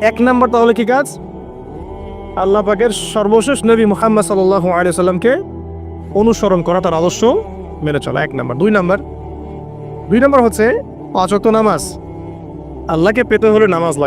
এক নম্বর তাহলে কি কাজ? আল্লাহ পাকের সর্বশেষ নবী মোহাম্মদ সাল্লাহ আলিয়াল্লামকে অনুসরণ করা, তার আদর্শ মেনে চলা। এক নম্বর। দুই নম্বর। দুই নম্বর হচ্ছে পাঁচ নামাজ। আল্লাহকে পেতে হলে নামাজ লাগে।